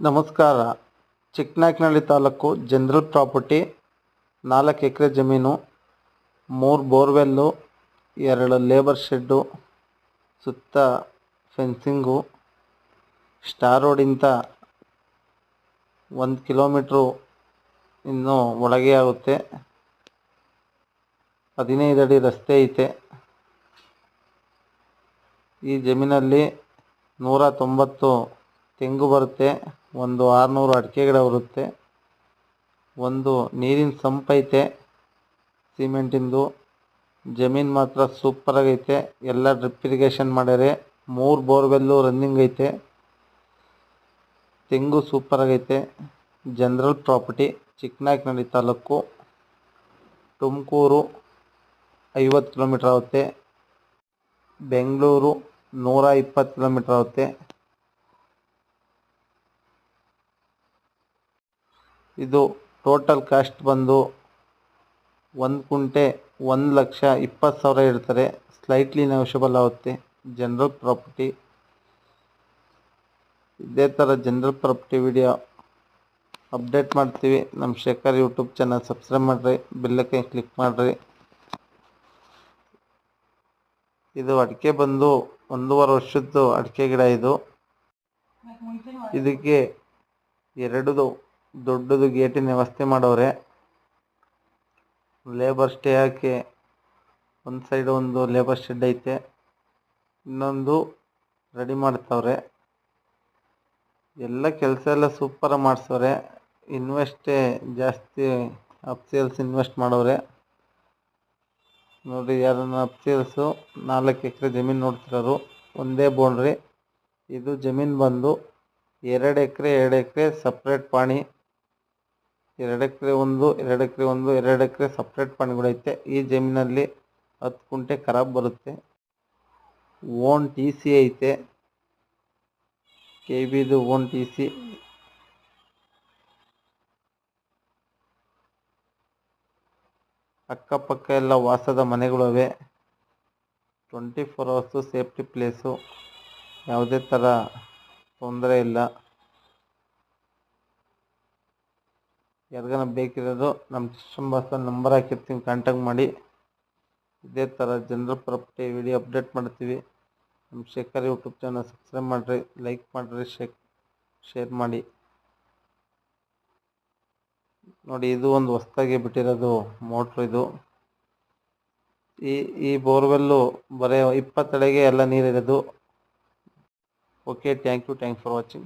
ನಮಸ್ಕಾರ. Chiknayakanhalli taluk general property, ನಾಲ್ಕು ಎಕರೆ ಜಮೀನು, ಮೂರು ಬೋರ್ವೆಲ್ಲು, ಎರಡು ಲೇಬರ್ ಶೆಡ್ಡು, ಸುತ್ತ ಫೆನ್ಸಿಂಗು. ಸ್ಟಾರ್ ರೋಡಿಂದ ಒಂದು ಕಿಲೋಮೀಟ್ರು ಇನ್ನೂ ಒಳಗೆ ಆಗುತ್ತೆ. ಹದಿನೈದು ಅಡಿ ರಸ್ತೆ ಐತೆ. ಈ ಜಮೀನಲ್ಲಿ ನೂರ ತೊಂಬತ್ತು ತೆಂಗು ಬರುತ್ತೆ, ಒಂದು ಆರುನೂರು ಅಡಿಕೆ ಗಿಡ ಬರುತ್ತೆ, ಒಂದು ನೀರಿನ ಸಂಪ್ ಐತೆ, ಸಿಮೆಂಟಿಂದು, ಜಮೀನು ಮಾತ್ರ ಸೂಪರಾಗೈತೆ ಎಲ್ಲ ಡ್ರಿಪ್ ಇರಿಗೇಷನ್ ಮಾಡ್ಯಾರೆ, ಮೂರು ಬೋರ್ವೆಲ್ಲು ರನ್ನಿಂಗ್ ಐತೆ, ತೆಂಗು ಸೂಪರಾಗೈತೆ ಜನರಲ್ ಪ್ರಾಪರ್ಟಿ ಚಿಕ್ಕನಾಯಕನಹಳ್ಳಿ ತಾಲೂಕು, ತುಮಕೂರು, ಐವತ್ತು ಕಿಲೋಮೀಟ್ರ್ ಆಗುತ್ತೆ, ಬೆಂಗಳೂರು ನೂರ ಇಪ್ಪತ್ತು ಕಿಲೋಮೀಟ್ರ್ ಆಗುತ್ತೆ. ಇದು ಟೋಟಲ್ ಕಾಸ್ಟ್ ಬಂದು ಒಂದು ಕುಂಟೆ ಒಂದು ಲಕ್ಷ ಇಪ್ಪತ್ತು ಸಾವಿರ ಹೇಳ್ತಾರೆ ಸ್ಲೈಟ್ಲಿ ನೆಗೋಷಿಯಬಲ್ ಆಗುತ್ತೆ. ಜನರಲ್ ಪ್ರಾಪರ್ಟಿ ಇದೇ ಥರ ಜನರಲ್ ಪ್ರಾಪರ್ಟಿ ವಿಡಿಯೋ ಅಪ್ಡೇಟ್ ಮಾಡ್ತೀವಿ. ನಮ್ಮ ಶೇಖರ್ ಯೂಟ್ಯೂಬ್ ಚಾನಲ್ ಸಬ್ಸ್ಕ್ರೈಬ್ ಮಾಡಿರಿ. ಬೆಲ್ಲಕ್ಕೆ ಕ್ಲಿಕ್ ಮಾಡಿರಿ. ಇದು ಅಡಿಕೆ ಬಂದು ಒಂದೂವರೆ ವರ್ಷದ್ದು ಅಡಿಕೆ ಗಿಡ ಇದು. ಇದಕ್ಕೆ ಎರಡು ದೊಡ್ಡದು ಗೇಟಿನ ವ್ಯವಸ್ಥೆ ಮಾಡವ್ರೆ ಲೇಬರ್ ಸ್ಟೇ ಹಾಕಿ ಒಂದು ಸೈಡ್ ಒಂದು ಲೇಬರ್ ಶೆಡ್ ಐತೆ. ಇನ್ನೊಂದು ರೆಡಿ ಮಾಡ್ತವ್ರೆ. ಎಲ್ಲ ಕೆಲಸ ಎಲ್ಲ ಸೂಪರ್ ಮಾಡಿಸವ್ರೆ. ಇನ್ವೆಸ್ಟೇ ಜಾಸ್ತಿ ಅಪ್ಸೇಲ್ಸ್ ಇನ್ವೆಸ್ಟ್ ಮಾಡವ್ರೆ ನೋಡಿ ಯಾರನ್ನ ಅಪ್ ಸೇಲ್ಸು ನಾಲ್ಕು ಎಕರೆ ಜಮೀನು ನೋಡ್ತಿರೋರು, ಒಂದೇ ಬೌಂಡ್ರಿ ಇದು ಜಮೀನು ಬಂದು ಎರಡು ಎಕರೆ ಎರಡು ಎಕರೆ ಸಪ್ರೇಟ್ ಪಾಣಿ. ಎರಡು ಎಕರೆ ಒಂದು ಎರಡು ಎಕರೆ ಒಂದು ಎರಡು ಎಕರೆ ಸಪ್ರೇಟ್ ಪಾಣಿಗಳೈತೆ ಈ ಜಮೀನಲ್ಲಿ ಹತ್ತು ಕುಂಟೆ ಖರಾಬ್ ಬರುತ್ತೆ. ಓನ್ ಟಿ ಸಿ ಐತೆ. ಕೆ ಬಿದು ಓನ್ ಟಿ ಸಿ ಅಕ್ಕಪಕ್ಕ ಎಲ್ಲ ವಾಸದ ಮನೆಗಳಿವೆ. Twenty four hours safety place ಯಾವುದೇ ಥರ ತೊಂದರೆ ಇಲ್ಲ. ಯಾರಿಗಾನ ಬೇಕಿರೋದು ನಮ್ಮ ಸಿಸ್ಟಮ್ ಬಾಕ್ಸಲ್ಲಿ ನಂಬರ್ ಹಾಕಿರ್ತೀನಿ ಕಾಂಟ್ಯಾಕ್ಟ್ ಮಾಡಿ. ಇದೇ ಥರ ಜನರಲ್ ಪ್ರಾಪರ್ಟಿ ವಿಡಿಯೋ ಅಪ್ಡೇಟ್ ಮಾಡ್ತೀವಿ. ನಮ್ಮ ಶೇಖರ್ ಯೂಟ್ಯೂಬ್ ಚಾನಲ್ ಸಬ್ಸ್ಕ್ರೈಬ್ ಮಾಡಿರಿ ಲೈಕ್ ಮಾಡಿರಿ ಶೇಕ್ ಶೇರ್ ಮಾಡಿ. ನೋಡಿ, ಇದು ಒಂದು ಹೊಸ್ದಾಗಿ ಬಿಟ್ಟಿರೋದು ಮೋಟ್ರ್ ಇದು. ಈ ಈ ಬೋರ್ವೆಲ್ಲು ಬರೀ ಇಪ್ಪತ್ತಡೆಗೆ ಎಲ್ಲ ನೀರಿರೋದು. Okay thank you thank for watching